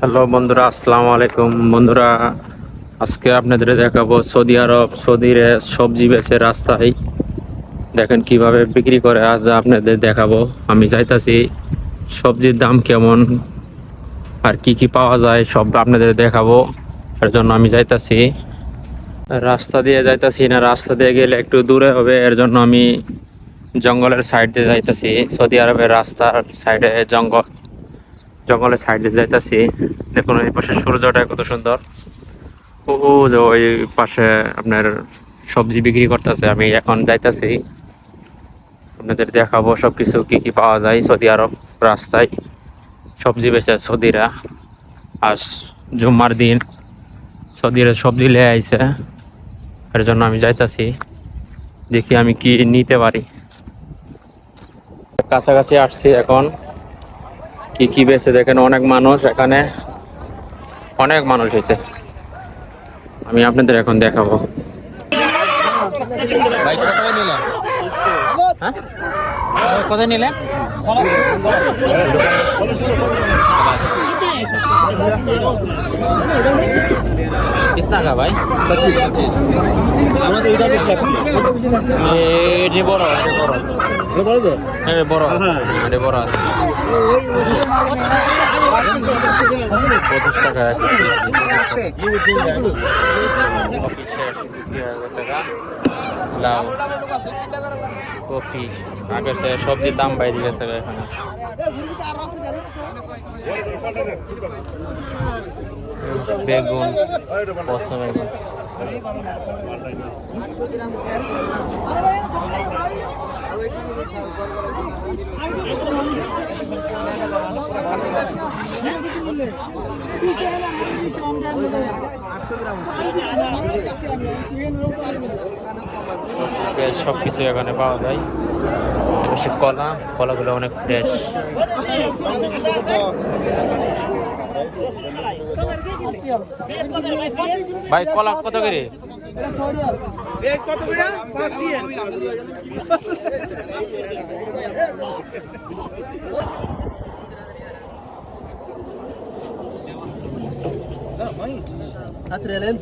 Hello বন্ধুরা, আসসালামু আলাইকুম। বন্ধুরা, আজকে আপনাদের দেখাবো সৌদি আরব, সৌদির সবজি বেচে রাস্তায়। দেখেন কীভাবে বিক্রি করে, আজ আপনাদের দেখাবো। আমি চাইতাছি সবজির দাম কেমন, আর কি কি পাওয়া যায়, সব আপনাদের দেখাবো। এর জন্য আমি যাইতাছি রাস্তা দিয়ে যাইতাছি না, রাস্তা দিয়ে গেলে একটু দূরে হবে, এর জন্য আমি জঙ্গলের সাইড দিয়ে যাইতাছি। সৌদি আরবের রাস্তার সাইডে জঙ্গল, জঙ্গলের সাইড দিয়ে যাইতাছি। দেখুন এই পাশে সূর্যটা কত সুন্দর। ও যে ওই পাশে আপনার সবজি বিক্রি করতেছে, আমি এখন যাইতাছি। আপনাদের দেখাবো সব কিছু কি কি পাওয়া যায় সৌদি আরব রাস্তায়। সবজি বেচে সৌদিরা। আর জুম্মার দিন সৌদিরা সবজি লে আইছে। এর জন্য আমি যাইতাছি। দেখি আমি কি নিতে পারি। কাছাকাছি আসছি এখন। কি কি বেছে দেখেন অনেক মানুষ এখানে। অনেক মানুষ হয়েছে আমি আপনাদের এখন দেখাবো। কোথায় নিলেন? হ্যাঁ? कितना का भाई আমাদের এটা বেশি লাগছে এটি বড় এটি বড় বড় তো এটি বড় হ্যাঁ। এটি বড় আছে পঁচিশ টাকা এক কফি শেষ বিক্রি হয়ে গেছে গা। লাউ কফি আগে সে সবজির দাম বাইরে গেছে গা এখানে বেগুন পচা বেগুন। সব কিছু এখানে পাওয়া যায়। কলা কলাগুলো অনেক ফ্রেশ ভাই কলা কত করে? আলু। হাত রেলেন